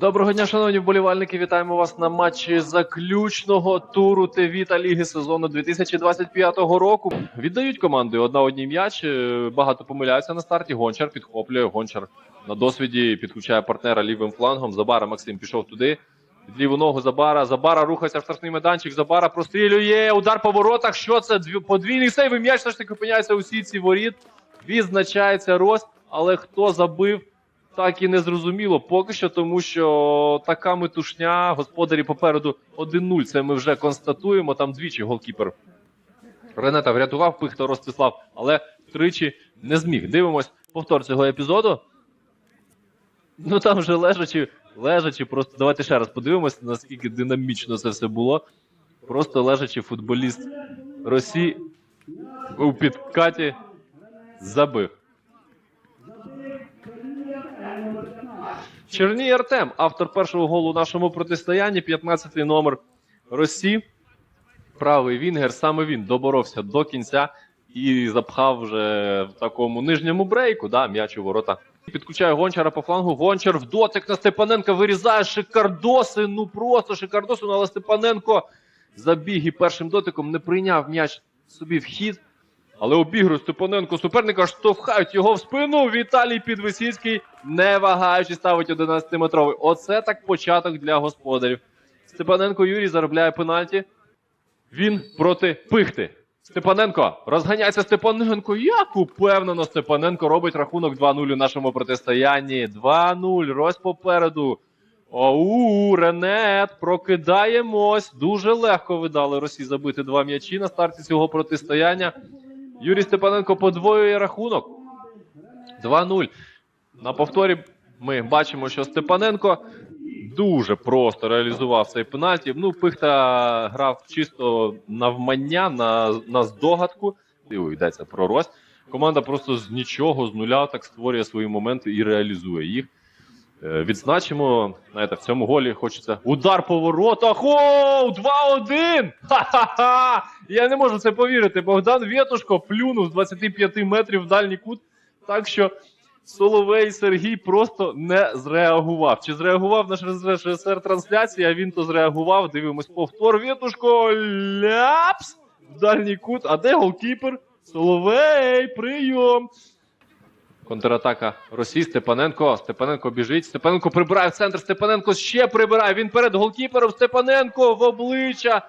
Доброго дня, шановні вболівальники. Вітаємо вас на матчі заключного туру ТВ та Ліги сезону 2025 року. Віддають команди одна одній м'яч. е, Багато помиляються на старті. Гончар підхоплює. Гончар на досвіді підключає партнера лівим флангом. Забара Максим пішов туди. Під ліву ногу Забара. Забара рухається в штрафний майданчик. Забара прострілює. Удар по воротах. Що це? Дві- Подвійний сейв. і М'яч все ж таки опиняється у сітці воріт. Відзначається рост. Але хто забив? Так і не зрозуміло поки що, тому що така метушня, господарі попереду 1-0. Це ми вже констатуємо. Там двічі голкіпер Ренета врятував Пихта Ростислав, але тричі не зміг. Дивимось повтор цього епізоду. Ну там вже лежачи, лежачи, просто давайте ще раз подивимося, наскільки динамічно це все було. Просто лежачи футболіст Росії у підкаті забив. Черній Артем, автор першого голу у нашому протистоянні, 15-й номер Росії. Правий Вінгер, саме він доборовся до кінця і запхав вже в такому нижньому брейку, да, м'яч у ворота. Підключає гончара по флангу. Гончар в дотик на Степаненка вирізає шикардоси. Ну просто шикардоси. Ну, але Степаненко забіг і першим дотиком не прийняв м'яч собі в хід. Але обігрує Степаненко суперника штовхають його в спину. Віталій Підвисіцький, не вагаючи, ставить 11-метровий. Оце так початок для господарів. Степаненко Юрій заробляє пенальті. Він проти пихти. Степаненко розганяється Степаненко. Як упевнено, Степаненко робить рахунок 2-0 у нашому протистоянні. 2-0. Рось попереду. Оу, Ренет, прокидаємось. Дуже легко ви дали Росії забити два м'ячі на старті цього протистояння. Юрій Степаненко подвоює рахунок. 2-0. На повторі ми бачимо, що Степаненко дуже просто реалізував цей пенальті. Ну, Пихта грав чисто навмання, на, на здогадку. І йдеться про Рось. Команда просто з нічого, з нуля так створює свої моменти і реалізує їх. Е, Відзначимо, знаєте, в цьому голі хочеться удар по воротах. Оу! 2-1! Ха-ха-ха! Я не можу це повірити. Богдан Вєтушко плюнув з 25 метрів в дальній кут. Так що Соловей Сергій просто не зреагував. Чи зреагував наш режисер трансляції, а він то зреагував. Дивимось повтор. Вєтушко ляпс в дальній кут. А де голкіпер? Соловей, прийом. Контратака Росії Степаненко. Степаненко біжить. Степаненко прибирає в центр. Степаненко ще прибирає. Він перед голкіпером. Степаненко в обличчя.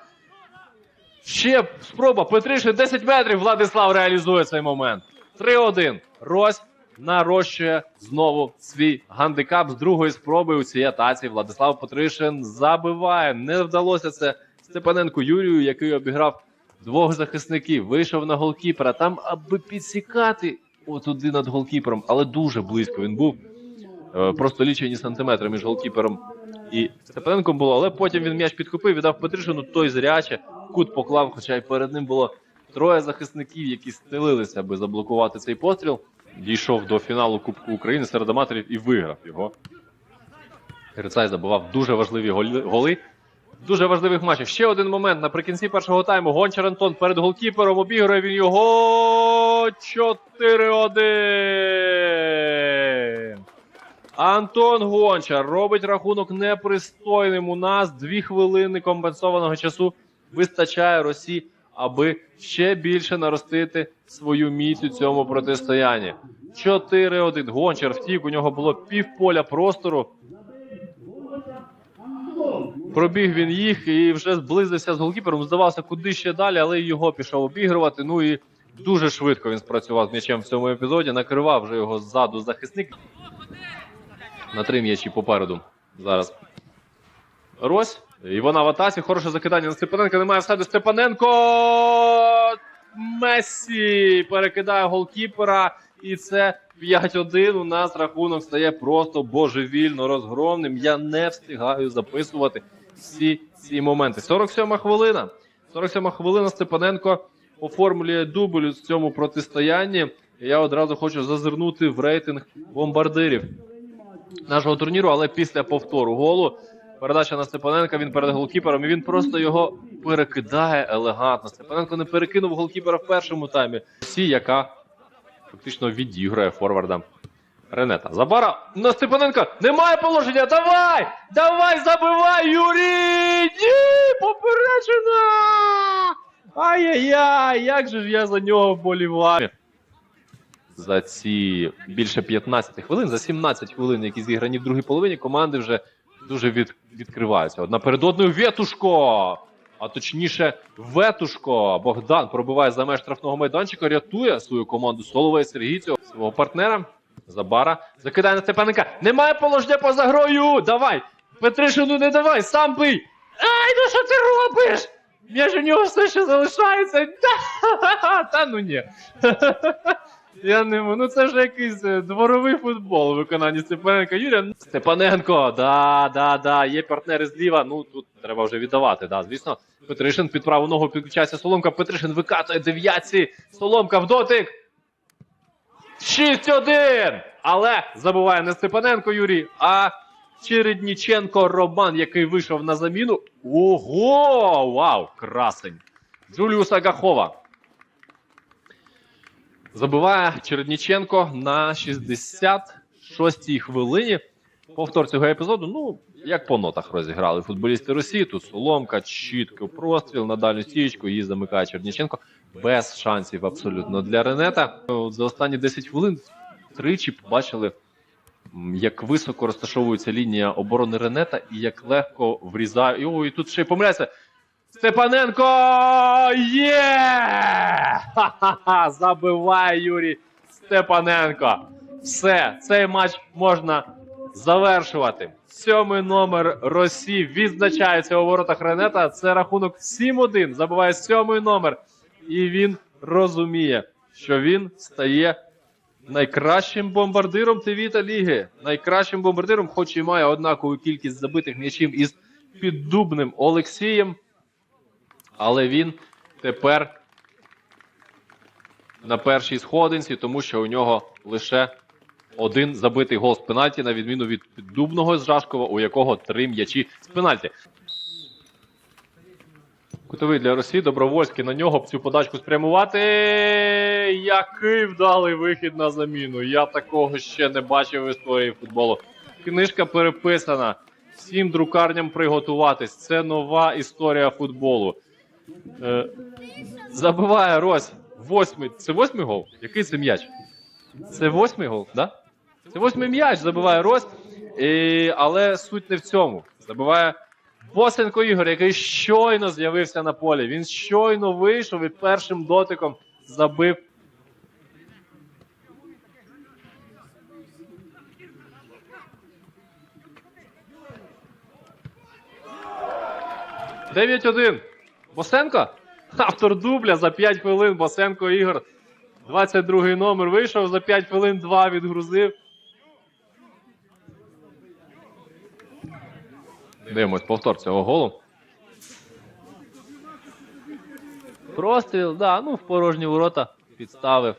Ще спроба. Петришин 10 метрів. Владислав реалізує цей момент. 3-1. Рось нарощує знову свій гандикап з другої спроби у цій атаці. Владислав Петришин забиває. Не вдалося це Степаненку Юрію, який обіграв двох захисників. Вийшов на голкіпера. Там, аби підсікати отуди над голкіпером, але дуже близько він був. Е, Просто лічені сантиметри між голкіпером і Степаненком було, але потім він м'яч підхопив, віддав Петришину, той зряче, кут поклав, хоча й перед ним було троє захисників, які стелилися, аби заблокувати цей постріл. Дійшов до фіналу Кубку України серед аматорів і виграв його. Грицай забував дуже важливі голи. Дуже важливих матчах. Ще один момент наприкінці першого тайму. Гончар Антон перед голкіпером обігрує він його 4-1. Антон Гончар робить рахунок непристойним. У нас дві хвилини компенсованого часу вистачає Росії, аби ще більше наростити свою міць у цьому протистоянні. 4-1. Гончар втік. У нього було півполя простору. Пробіг він їх і вже зблизився з голкіпером. Здавався, куди ще далі, але його пішов обігрувати. Ну і дуже швидко він спрацював з м'ячем в цьому епізоді. Накривав вже його ззаду захисник. На три м'ячі попереду. Зараз. Рось. І вона в атаці. Хороше закидання на Степаненка. Немає всади Степаненко. Месі перекидає голкіпера. І це 5-1. У нас рахунок стає просто божевільно розгромним. Я не встигаю записувати всі ці моменти. 47 хвилина. 47 хвилина Степаненко оформлює дубль у цьому протистоянні. Я одразу хочу зазирнути в рейтинг бомбардирів нашого турніру, але після повтору голу. Передача на Степаненка, він перед голкіпером, і він просто його перекидає елегантно. Степаненко не перекинув голкіпера в першому таймі. Сі, яка фактично відіграє форварда Ренета. Забара на Степаненка. Немає положення. Давай! Давай, забивай, Юрій! Ні! Попереджена! Ай-яй-яй! Як же ж я за нього вболіваю. За ці більше 15 хвилин, за 17 хвилин, які зіграні в другій половині, команди вже дуже від, відкриваються. Одна перед одною Ветушко! А точніше, Ветушко. Богдан пробиває за меж штрафного майданчика, рятує свою команду Соловей Сергій цього свого партнера. Забара закидає на Степаненка. Немає положення поза грою. Давай! Петришину не давай, сам бий! Ай, ну що ти робиш? М'яч у нього все ще залишається. Та, та ну ні. Я не. Ну це ж якийсь е, дворовий футбол у виконанні Степаненка. Юрія ну, Степаненко, да, да, да, є партнери зліва. Ну тут треба вже віддавати. Да, звісно, Петришин під праву ногу підключається Соломка. Петришин викатує дев'ятці. Соломка в дотик. 6-1! Але забуває не Степаненко Юрій, а Чередніченко Роман, який вийшов на заміну. Ого! Вау! Красень! Джуліуса Гахова. Забиває Чередніченко на 66-й хвилині. Повтор цього епізоду. Ну, як по нотах розіграли футболісти Росії. Тут Соломка, чітко простріл на дальню стічку. Її замикає Черніченко. Без шансів абсолютно для Ренета. За останні 10 хвилин тричі побачили, як високо розташовується лінія оборони Ренета і як легко врізає. Ой, і тут ще й помиляється. Степаненко є! Ха-ха-ха! Забиває Юрій Степаненко. Все, цей матч можна завершувати. Сьомий номер Росії відзначається у воротах Ренета. Це рахунок 7-1. Забиває сьомий номер. І він розуміє, що він стає найкращим бомбардиром ТВ ліги. Найкращим бомбардиром, хоч і має однакову кількість забитих м'ячів із піддубним Олексієм. Але він тепер на першій сходинці, тому що у нього лише один забитий гол з пенальті, на відміну від піддубного з Жашкова, у якого три м'ячі з пенальті. Кутовий для Росії, Добровольський на нього цю подачку спрямувати. Який вдалий вихід на заміну. Я такого ще не бачив в історії футболу. Книжка переписана. Всім друкарням приготуватись. Це нова історія футболу. Е, забиває Рось. Восьмий. Це восьмий гол? Який це м'яч? Це восьмий гол, да? Це восьмий м'яч забиває Рось. І, але суть не в цьому. Забиває Босенко Ігор, який щойно з'явився на полі. Він щойно вийшов і першим дотиком забив. Дев'ять один. Босенко? Автор дубля за 5 хвилин. Босенко Ігор. 22 номер вийшов за 5 хвилин, 2 відгрузив. Дивимось повтор цього голу. Простріл, да, ну в порожні ворота підставив